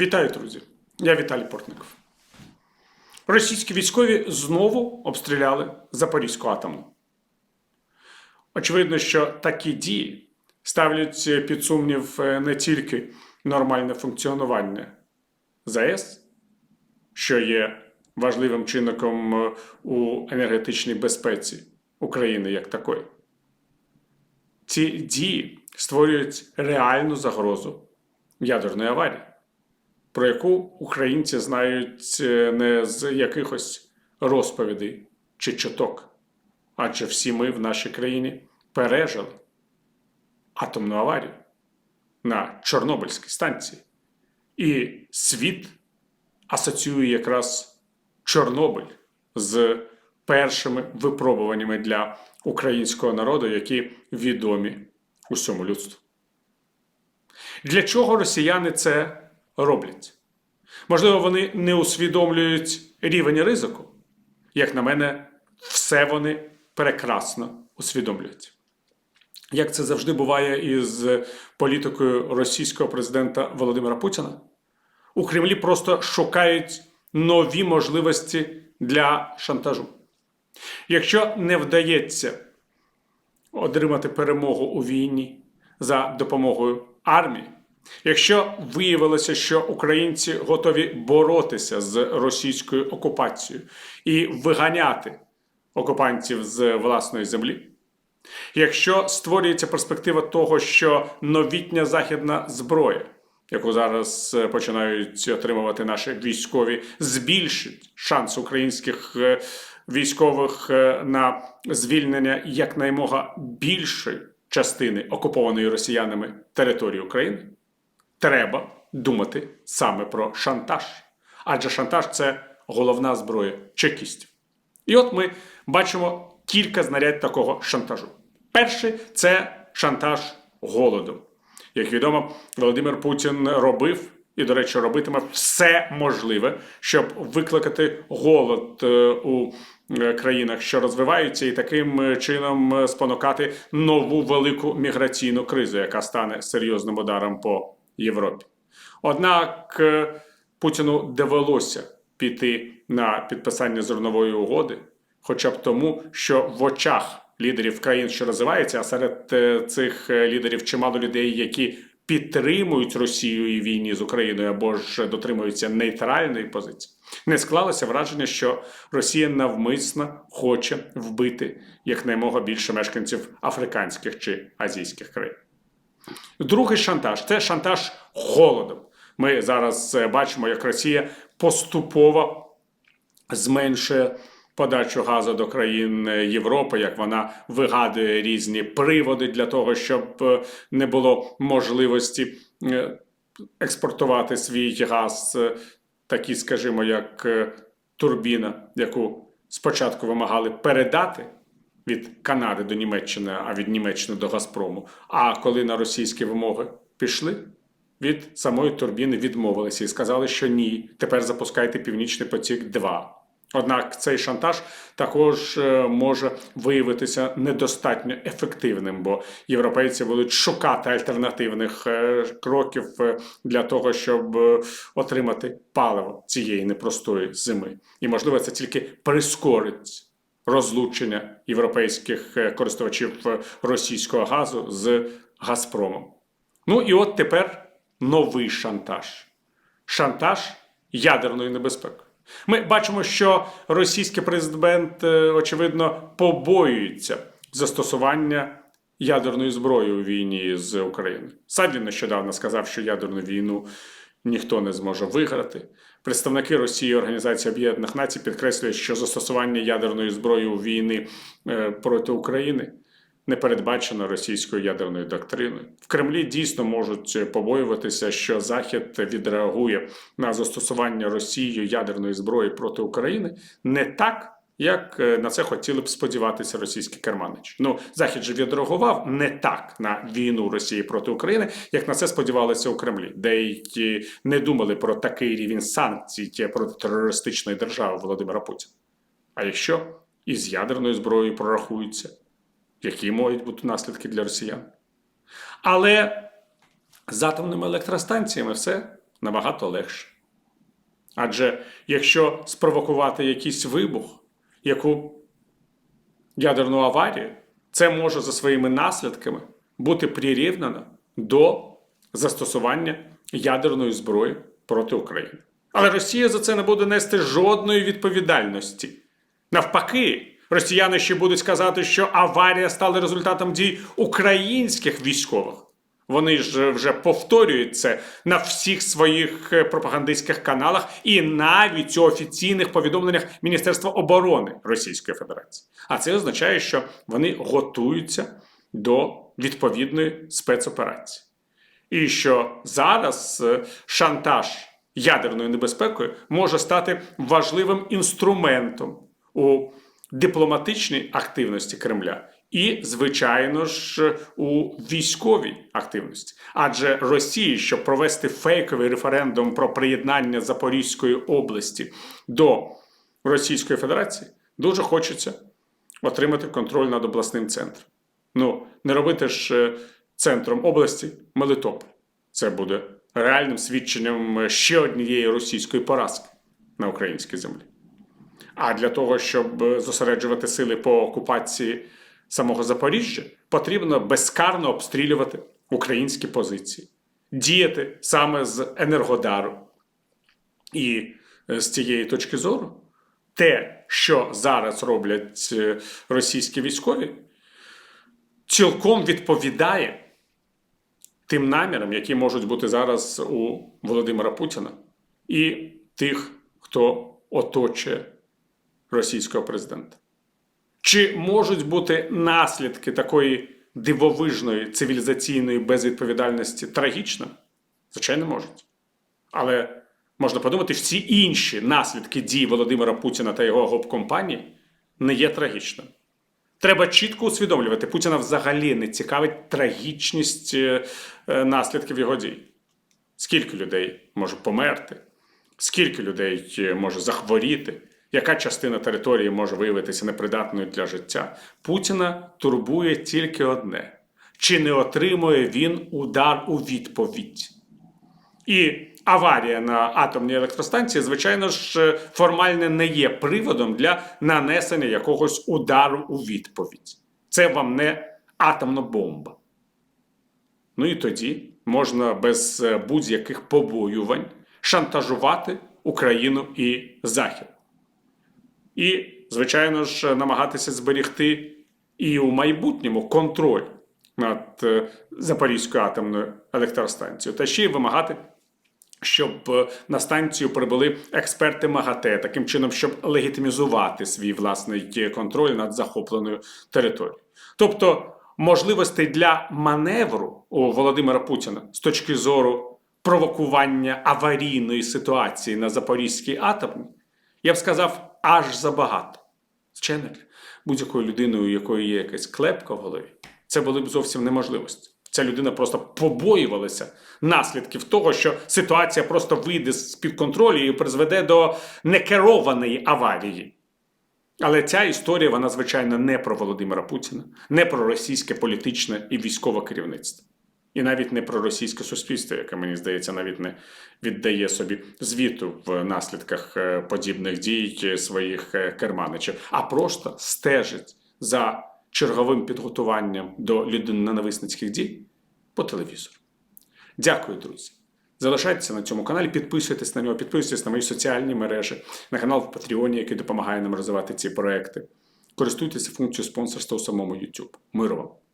Вітаю, друзі! Я Віталій Портников. Російські військові знову обстріляли Запорізьку атомну. Очевидно, що такі дії ставлять під сумнів е, не тільки нормальне функціонування ЗАЕС, що є важливим чинником е, у енергетичній безпеці України як такої. Ці дії створюють реальну загрозу ядерної аварії, про яку українці знають е, не з якихось розповідей чи чуток, адже всі ми в нашій країні пережили атомну аварію на Чорнобильській станції. І світ асоціює якраз Чорнобиль з першими випробуваннями для українського народу, які відомі усьому людству. Для чого росіяни це роблять? Можливо, вони не усвідомлюють рівень ризику. Як на мене, все вони прекрасно усвідомлюють. Як це завжди буває із політикою російського президента Володимира Путіна, у Кремлі просто шукають нові можливості для шантажу. Якщо не вдається отримати перемогу у війні за допомогою армії, якщо виявилося, що українці готові боротися з російською окупацією і виганяти окупантів з власної землі, якщо створюється перспектива того, що новітня західна зброя, яку зараз е, починають отримувати наші військові, збільшить шанс українських е, військових е, на звільнення якнаймога більшої частини окупованої росіянами території України, треба думати саме про шантаж. Адже шантаж це головна зброя чекістів. І от ми бачимо кілька знарядь такого шантажу. Перший це шантаж голодом. Як відомо, Володимир Путін робив і, до речі, робитиме все можливе, щоб викликати голод е, у е, країнах, що розвиваються, і таким е, чином спонукати нову велику міграційну кризу, яка стане серйозним ударом по Європі. Однак е, Путіну довелося піти на підписання зернової угоди, хоча б тому, що в очах лідерів країн, що розвиваються, а серед е, цих е, лідерів чимало людей, які підтримують Росію і війні з Україною або ж дотримуються нейтральної позиції, не склалося враження, що Росія навмисно хоче вбити якнаймога більше мешканців африканських чи азійських країн. Другий шантаж це шантаж холодом. Ми зараз е, бачимо, як Росія поступово зменшує подачу газу до країн е, Європи, як вона вигадує різні приводи для того, щоб е, не було можливості експортувати свій газ, такі, скажімо, як турбіна, яку спочатку вимагали передати від Канади до Німеччини, а від Німеччини до Газпрому. А коли на російські вимоги пішли, від самої турбіни відмовилися і сказали, що ні, тепер запускайте Північний потік 2 Однак цей шантаж також е, може виявитися недостатньо ефективним, бо європейці будуть шукати альтернативних е, кроків е, для того, щоб отримати паливо цієї непростої зими. І можливо, це тільки прискорить розлучення європейських е, користувачів е, російського газу з Газпромом. Ну і от тепер новий шантаж. Шантаж ядерною небезпекою. Ми бачимо, що російський президент, е, очевидно, побоюється застосування ядерної зброї у війні з Україною. Садлін нещодавно сказав, що ядерну війну ніхто не зможе виграти. Представники Росії Організації Об'єднаних Націй підкреслюють, що застосування ядерної зброї у війни е, проти України не передбачено російською ядерною доктриною. В Кремлі дійсно можуть побоюватися, що Захід відреагує на застосування Росією ядерної зброї проти України не так. Як е, на це хотіли б сподіватися російські керманичі. Ну, Захід же відреагував не так на війну Росії проти України, як на це сподівалися у Кремлі. Деякі не думали про такий рівень санкцій проти терористичної держави Володимира Путіна. А якщо із ядерною зброєю прорахуються, які можуть бути наслідки для росіян? Але з атомними електростанціями все набагато легше. Адже якщо спровокувати якийсь вибух, яку ядерну аварію, це може за своїми наслідками бути прирівняно до застосування ядерної зброї проти України. Але Росія за це не буде нести жодної відповідальності. Навпаки, росіяни ще будуть сказати, що аварія стала результатом дій українських військових. Вони ж вже повторюють це на всіх своїх е, пропагандистських каналах і навіть у офіційних повідомленнях Міністерства оборони Російської Федерації. А це означає, що вони готуються до відповідної спецоперації. І що зараз е, шантаж ядерною небезпекою може стати важливим інструментом у дипломатичній активності Кремля і, звичайно ж, у військовій активності. Адже Росії, щоб провести фейковий референдум про приєднання Запорізької області до Російської Федерації, дуже хочеться отримати контроль над обласним центром. Ну, не робити ж е, центром області Мелитополь. Це буде реальним свідченням е, ще однієї російської поразки на українській землі. А для того, щоб е, зосереджувати сили по окупації самого Запоріжжя, потрібно безкарно обстрілювати українські позиції, діяти саме з Енергодару. І е, з цієї точки зору, те, що зараз роблять е, російські військові, цілком відповідає тим намірам, які можуть бути зараз у Володимира Путіна і тих, хто оточує російського президента. Чи можуть бути наслідки такої дивовижної цивілізаційної безвідповідальності трагічно? Звичайно, можуть. Але можна подумати, що всі інші наслідки дій Володимира Путіна та його гоп-компанії не є трагічними. Треба чітко усвідомлювати, Путіна взагалі не цікавить трагічність е, е, наслідків його дій. Скільки людей може померти, скільки людей е, може захворіти, яка частина території може виявитися непридатною для життя. Путіна турбує тільки одне: чи не отримує він удар у відповідь? І аварія на атомній електростанції, звичайно ж, формально не є приводом для нанесення якогось удару у відповідь. Це вам не атомна бомба. Ну і тоді можна без е, будь-яких побоювань шантажувати Україну і Захід. І, звичайно ж, намагатися зберегти і у майбутньому контроль над е, Запорізькою атомною електростанцією, та ще й вимагати щоб е, на станцію прибули експерти МАГАТЕ, таким чином, щоб легітимізувати свій власний контроль над захопленою територією. Тобто можливостей для маневру у Володимира Путіна з точки зору провокування аварійної ситуації на Запорізькій атомній, я б сказав, аж забагато. Звичайно, для будь-якої людини, у якої є якась клепка в голові, це були б зовсім неможливості. Ця людина просто побоювалася наслідків того, що ситуація просто вийде з під контролю і призведе до некерованої аварії. Але ця історія, вона, звичайно, не про Володимира Путіна, не про російське політичне і військове керівництво. І навіть не про російське суспільство, яке, мені здається, навіть не віддає собі звіту в наслідках е, подібних дій своїх е, керманичів, а просто стежить за черговим підготуванням до людиноненависницьких дій по телевізору. Дякую, друзі. Залишайтеся на цьому каналі, підписуйтесь на нього, підписуйтесь на мої соціальні мережі, на канал в Патреоні, який допомагає нам розвивати ці проекти. Користуйтеся функцією спонсорства у самому YouTube. Миру вам!